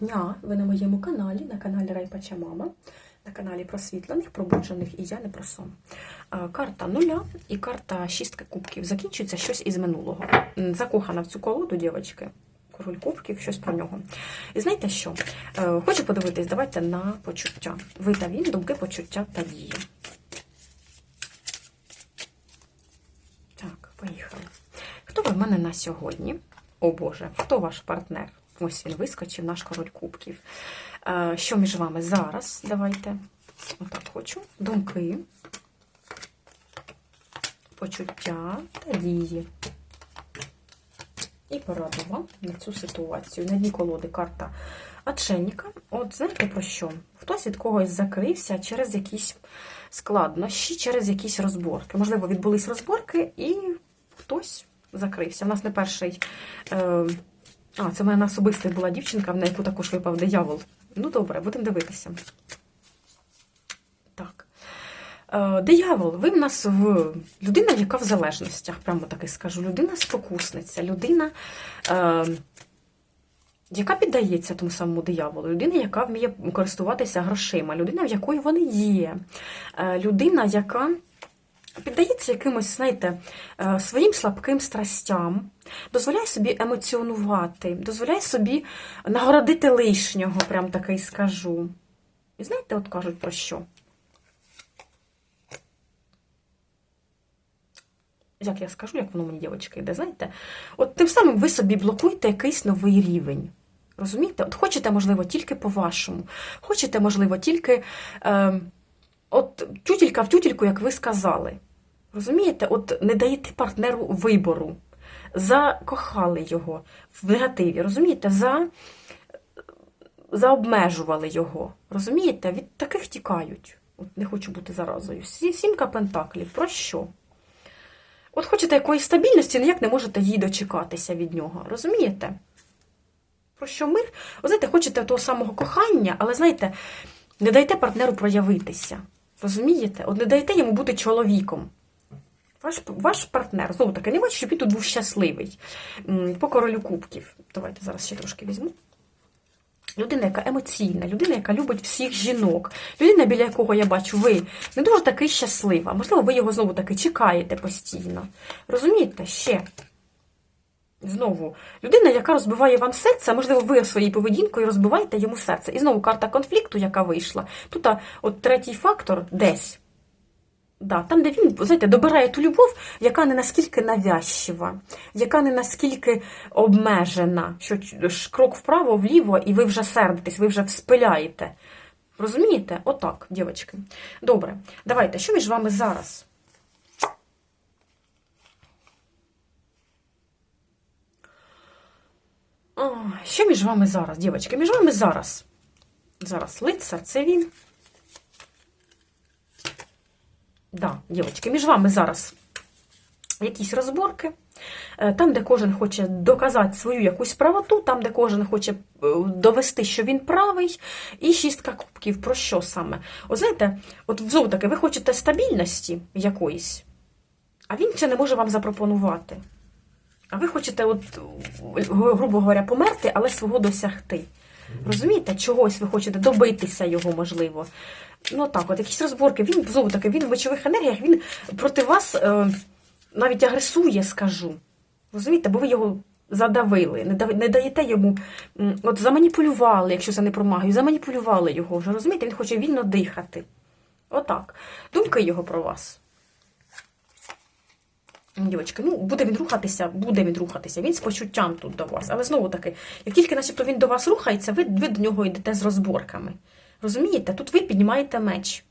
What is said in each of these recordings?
дня! Ви на моєму каналі, на каналі Райпача Мама, на каналі просвітлених, пробуджених і я не про сон. Карта нуля і карта шістки кубків. Закінчується щось із минулого. Закохана в цю колоду, дівчатки. Король кубків, щось про нього. І знаєте що? Е, Хочу подивитись, давайте на почуття. Ви та він, думки, почуття та дії. Так, поїхали. Хто ви в мене на сьогодні? О Боже, хто ваш партнер? Ось він вискочив, наш король кубків. Е, Що між вами зараз? Давайте. Отак хочу. Думки, почуття та дії. І вам на цю ситуацію. На дні колоди карта Отшельника. От знаєте про що? Хтось від когось закрився через якісь складнощі, через якісь розборки. Можливо, відбулись розборки, і хтось закрився. У нас не перший. Е, а, це в мене особиста була дівчинка, на яку також випав диявол. Ну, добре, будемо дивитися. Так. Е, диявол, ви в нас в людина, яка в залежностях, прямо таки скажу. Людина спокусниця, людина, е, яка піддається тому самому дияволу, людина, яка вміє користуватися грошима, людина, в якої вони є, е, людина, яка піддається якимось, знаєте, е, своїм слабким страстям, дозволяє собі емоціонувати, дозволяє собі нагородити лишнього, прям таки скажу. І знаєте, от кажуть про що? Як я скажу, як воно мені, дівчатка, йде, знаєте? От тим самим ви собі блокуєте якийсь новий рівень. Розумієте? От хочете, можливо, тільки по-вашому. Хочете, можливо, тільки е, от тютілька в тютільку, як ви сказали. Розумієте? От не даєте партнеру вибору. Закохали його в негативі, розумієте? За, заобмежували його. Розумієте? Від таких тікають. От не хочу бути заразою. Сімка пентаклів. Про що? От хочете якоїсь стабільності, ніяк не можете їй дочекатися від нього. Розумієте? Про що мир? Ви знаєте, хочете того самого кохання, але знаєте, не дайте партнеру проявитися. Розумієте? От не дайте йому бути чоловіком. Ваш, ваш партнер, знову таки, не бачу, щоб він тут був щасливий. По королю кубків. Давайте зараз ще трошки візьму. Людина, яка емоційна, людина, яка любить всіх жінок, людина, біля якого я бачу, ви не дуже таки щаслива. Можливо, ви його знову таки чекаєте постійно. Розумієте? Ще. Знову, людина, яка розбиває вам серце, можливо, ви своєю поведінкою розбиваєте йому серце. І знову карта конфлікту, яка вийшла. Тут а, от третій фактор десь. Да, там, де він, знаєте, добирає ту любов, яка не наскільки навязчива, яка не наскільки обмежена, що ж крок вправо, вліво, і ви вже сердитесь, ви вже вспиляєте. Розумієте? Отак, дівчатки. Добре, давайте, що між вами зараз? О, що між вами зараз, дівчатки? Між вами зараз. Зараз лицар, це він. Да, дівчатки, між вами зараз якісь розборки. Е, Там, де кожен хоче доказати свою якусь правоту, там, де кожен хоче е, довести, що він правий, і шістка кубків. Про що саме? От знаєте, от знову таки, ви хочете стабільності якоїсь, а він це не може вам запропонувати. А ви хочете, от, грубо говоря, померти, але свого досягти. Розумієте, чогось ви хочете добитися його, можливо. Ну так, от якісь розборки. Він знову таки, він в мечових енергіях, він проти вас е, навіть агресує, скажу. Розумієте, бо ви його задавили, не, дав- не даєте йому, от заманіпулювали, якщо це не про магію, заманіпулювали його вже. Розумієте, він хоче вільно дихати. Отак. Думки його про вас. Дівчатки, ну буде він рухатися, буде він рухатися. Він з почуттям тут до вас. Але знову таки, як тільки начебто він до вас рухається, ви, ви до нього йдете з розборками. Розумієте? Тут ви піднімаєте меч.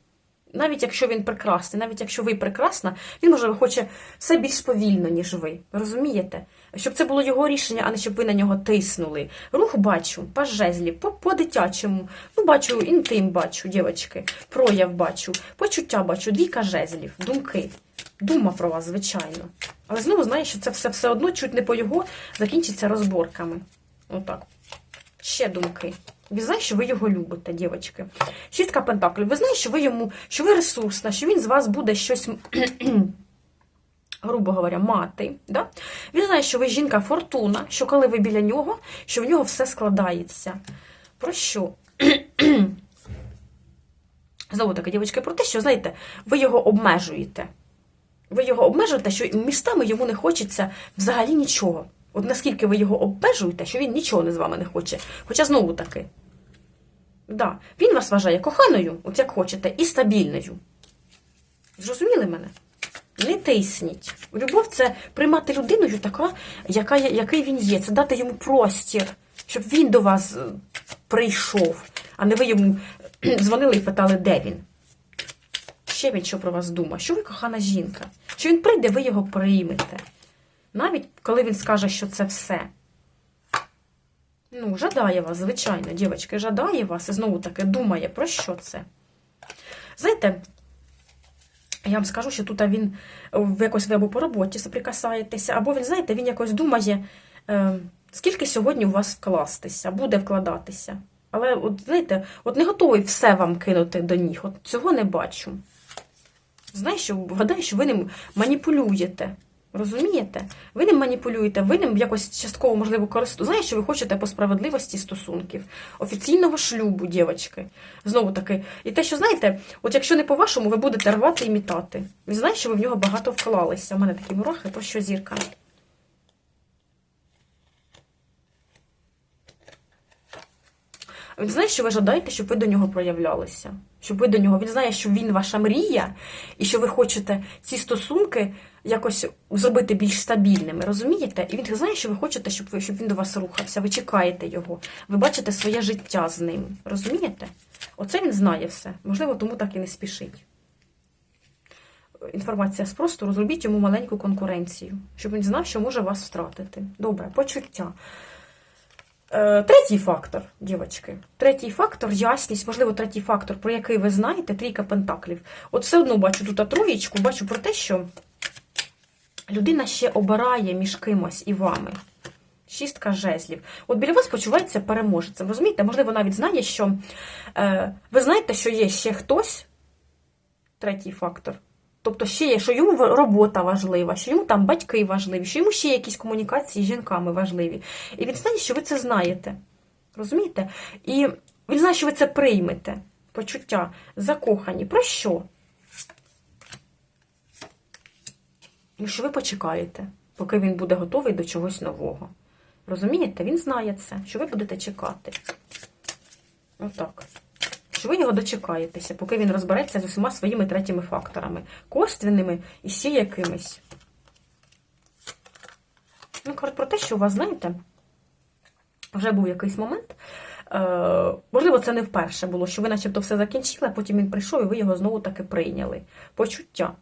Навіть якщо він прекрасний, навіть якщо ви прекрасна, він може хоче все більш повільно, ніж ви. Розумієте? Щоб це було його рішення, а не щоб ви на нього тиснули. Рух бачу, по жезлів, по, по-дитячому. Ну, бачу, інтим бачу, дівчатки, прояв бачу, почуття бачу, двійка жезлів, думки. Дума про вас, звичайно. Але знову знаю, що це все все одно чуть не по його закінчиться розборками. Отак. Ще думки. Він знає, що ви його любите, дівчатки. Шістка пентаклів. Ви знаєте, що ви йому, що ви ресурсна, що він з вас буде щось, грубо говоря, мати. Да? Він знає, що ви жінка фортуна, що коли ви біля нього, що в нього все складається. Про що? Знову таки, дівчатки, про те, що, знаєте, ви його обмежуєте. Ви його обмежуєте, що містами йому не хочеться взагалі нічого. От наскільки ви його обмежуєте, що він нічого не з вами не хоче. Хоча знову таки, да, він вас вважає коханою, от як хочете, і стабільною. Зрозуміли мене? Не тисніть. Любов це приймати людиною така, яка, який він є. Це дати йому простір, щоб він до вас е, прийшов, а не ви йому дзвонили і питали, де він. Ще він що про вас думає? Що ви кохана жінка? Що він прийде, ви його приймете. Навіть коли він скаже, що це все. Ну, жадає вас, звичайно, дівчатки, жадає вас і знову таки думає, про що це. Знаєте, я вам скажу, що тут він в якось ви або по роботі соприкасаєтеся, або він, знаєте, він якось думає, е, скільки сьогодні у вас вкластися, буде вкладатися. Але, от, знаєте, от не готовий все вам кинути до ніг. От цього не бачу. Знаєш, що гадаю, що ви ним маніпулюєте. Розумієте? Ви ним маніпулюєте, ви ним якось частково, можливо, користуєте. Знаєш, що ви хочете по справедливості стосунків, офіційного шлюбу, дівчатки. Знову таки. І те, що знаєте, от якщо не по-вашому, ви будете рвати і мітати. Він знає, що ви в нього багато вклалися. У мене такі мурахи, про що зірка. Він знає, що ви жадаєте, щоб ви до нього проявлялися. Щоб ви до нього. Він знає, що він ваша мрія, і що ви хочете ці стосунки якось зробити більш стабільними. Розумієте? І він знає, що ви хочете, щоб ви щоб він до вас рухався. Ви чекаєте його. Ви бачите своє життя з ним. Розумієте? Оце він знає все. Можливо, тому так і не спішить. Інформація з простору, зробіть йому маленьку конкуренцію, щоб він знав, що може вас втратити. Добре, почуття. Е, Третій фактор, дівчатки. Третій фактор ясність, можливо, третій фактор, про який ви знаєте, трійка пентаклів. От все одно бачу тут троєчку, бачу про те, що людина ще обирає між кимось і вами. Шістка жезлів. От біля вас почувається переможцем. Розумієте? Можливо, навіть знає, що е, ви знаєте, що є ще хтось, третій фактор. Тобто ще є, що йому робота важлива, що йому там батьки важливі, що йому ще якісь комунікації з жінками важливі. І він знає, що ви це знаєте. Розумієте? І він знає, що ви це приймете. Почуття закохані. Про що? Ну, що ви почекаєте, поки він буде готовий до чогось нового. Розумієте? Він знає це, що ви будете чекати. Отак. Що ви його дочекаєтеся, поки він розбереться з усіма своїми третіми факторами. Косвенними і ще якимись. Ну, кажуть про те, що у вас, знаєте, вже був якийсь момент. Е, можливо, це не вперше було, що ви начебто все закінчили, а потім він прийшов і ви його знову таки прийняли. Почуття.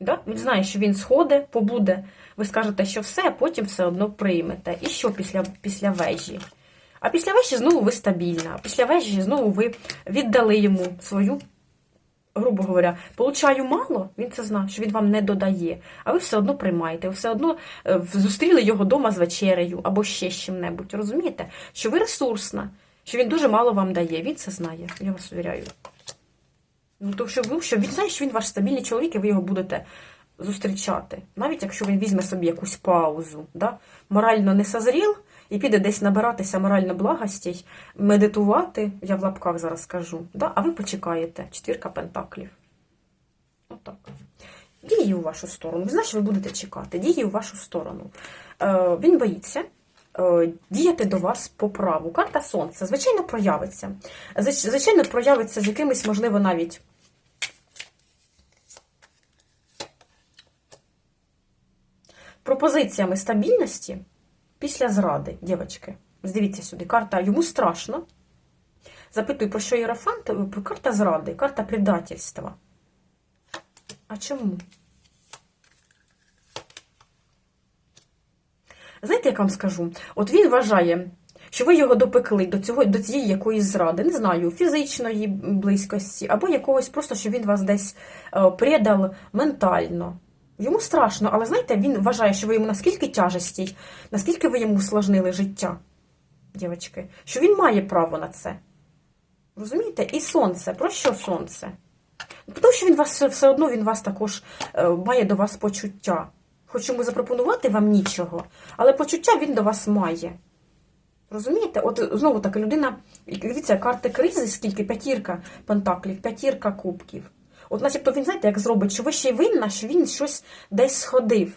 Да? Він знає, що він сходить, побуде. Ви скажете, що все, а потім все одно приймете. І що після, після вежі? А після вежі знову ви стабільна. А після вежі знову ви віддали йому свою, грубо говоря, получаю мало, він це знав, що він вам не додає. А ви все одно приймаєте, ви все одно е, зустріли його вдома з вечерею або ще з чим-небудь. Розумієте? Що ви ресурсна, що він дуже мало вам дає. Він це знає, я вас увіряю. Ну, то, що, ви- що він знає, що він ваш стабільний чоловік, і ви його будете зустрічати. Навіть якщо він візьме собі якусь паузу, да? морально не созрів і піде десь набиратися морально благостей, медитувати, я в лапках зараз скажу, да? а ви почекаєте. Четвірка пентаклів. Отак. Дії у вашу сторону. Що ви будете чекати. Дії у вашу сторону. Е, він боїться. е, Діяти до вас по праву. Карта Сонця, звичайно, проявиться. Звичайно, проявиться з якимись, можливо, навіть пропозиціями стабільності після зради, дівчатки. Дивіться сюди, карта йому страшно. Запитую, про що Єрофант? Карта зради, карта предательства. А чому? Знаєте, як вам скажу? От він вважає, що ви його допекли до цього, до цієї якоїсь зради, не знаю, фізичної близькості, або якогось просто, що він вас десь е, предав ментально. Йому страшно, але знаєте, він вважає, що ви йому наскільки тяжестій, наскільки ви йому усложнили життя, дівчатки, що він має право на це. Розумієте? І сонце. Про що сонце? Тому що він вас все- одно він вас також е, має до вас почуття. Хоч йому запропонувати вам нічого, але почуття він до вас має. Розумієте? От знову таки людина, дивіться, карти кризи, скільки п'ятірка пентаклів, п'ятірка кубків. От начебто він, знаєте, як зробить, що ви ще й винна, що він щось десь сходив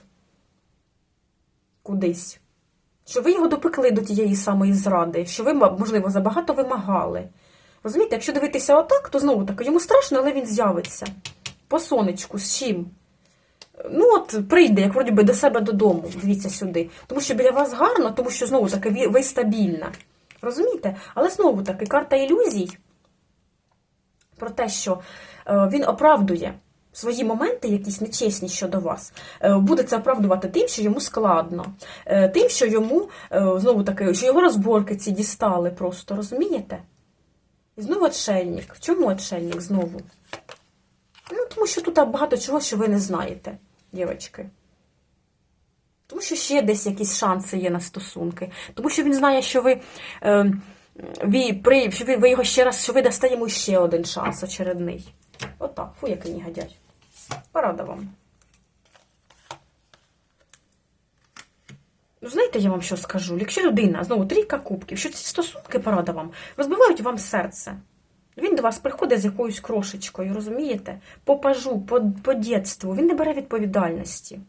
кудись. Що ви його допекли до тієї самої зради, що ви, можливо, забагато вимагали. Розумієте, якщо дивитися отак, то знову таки йому страшно, але він з'явиться. По сонечку, з чим? Ну, от прийде, як вроді би, до себе додому, дивіться сюди. Тому що біля вас гарно, тому що знову таки ви, стабільна. Розумієте? Але знову таки, карта ілюзій про те, що е, він оправдує свої моменти, якісь нечесні щодо вас, е, буде це оправдувати тим, що йому складно, е, тим, що йому знову таки, що його розборки ці дістали просто, розумієте? І знову отшельник. В чому отшельник знову? Ну, тому що тут багато чого, що ви не знаєте, дівчатки. Тому що ще десь якісь шанси є на стосунки. Тому що він знає, що ви, е, ви, при, що ви, ви його ще раз, що ви дасте йому ще один шанс очередний. Отак, фу, який негодяй. Порада вам. Ну, знаєте, я вам що скажу? Якщо людина, знову трійка кубків, що ці стосунки, порада вам, розбивають вам серце. Він до вас приходить з якоюсь крошечкою, розумієте? По пажу, по, по дєтству. Він не бере відповідальності.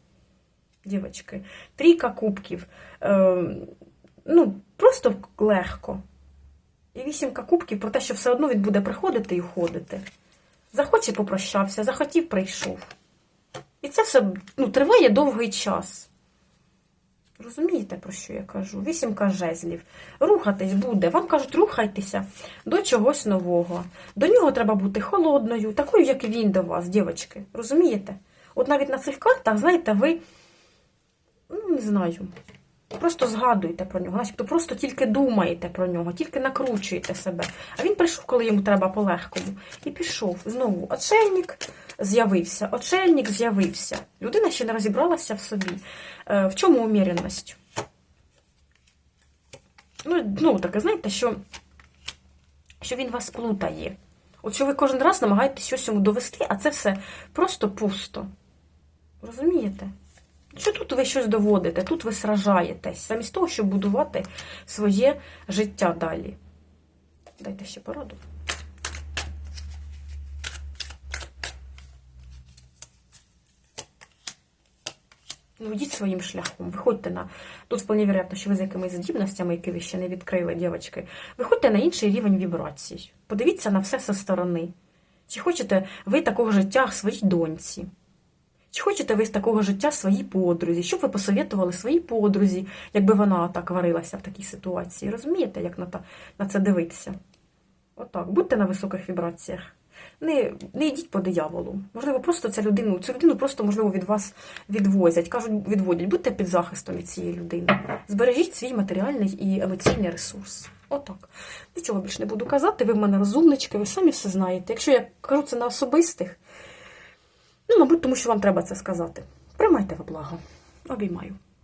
Дівочки, трійка кубків. Е, ну, просто легко. І вісімка кубків про те, що все одно він буде приходити і уходити. Захоче попрощався, захотів, прийшов. І це все ну, триває довгий час. Розумієте, про що я кажу? Вісімка жезлів. Рухатись буде. Вам кажуть, рухайтеся до чогось нового. До нього треба бути холодною, такою, як він до вас, дівчатки. Розумієте? От навіть на цих картах, знаєте, ви, ну, не знаю, просто згадуєте про нього, начебто просто тільки думаєте про нього, тільки накручуєте себе. А він прийшов, коли йому треба по-легкому. І пішов. Знову очельник з'явився, очельник з'явився. Людина ще не розібралася в собі. Е, В чому уміряність? Ну, ну таке, знаєте, що, що він вас плутає. От що ви кожен раз намагаєтесь щось йому довести, а це все просто пусто. Розумієте? Що тут ви щось доводите, тут ви сражаєтесь, замість того, щоб будувати своє життя далі. Дайте ще пораду. Ну, йдіть своїм шляхом, виходьте на. Тут вполне вероятно, що ви з якимись здібностями, які ви ще не відкрили, дівчатки, виходьте на інший рівень вібрацій. Подивіться на все зі сторони. Чи хочете ви такого життя своїй доньці? Чи хочете ви з такого життя своїй подрузі? Що б ви посовітували своїй подрузі, якби вона так варилася в такій ситуації? Розумієте, як на, та, на це дивитися? Отак, будьте на високих вібраціях. Не, не йдіть по дияволу. Можливо, просто ця людину, цю людину просто, можливо, від вас відвозять. Кажуть, відводять. Будьте під захистом від цієї людини. Збережіть свій матеріальний і емоційний ресурс. Отак. Нічого більше не буду казати. Ви в мене розумнички, ви самі все знаєте. Якщо я кажу це на особистих, ну, мабуть, тому що вам треба це сказати. Приймайте во благо. Обіймаю.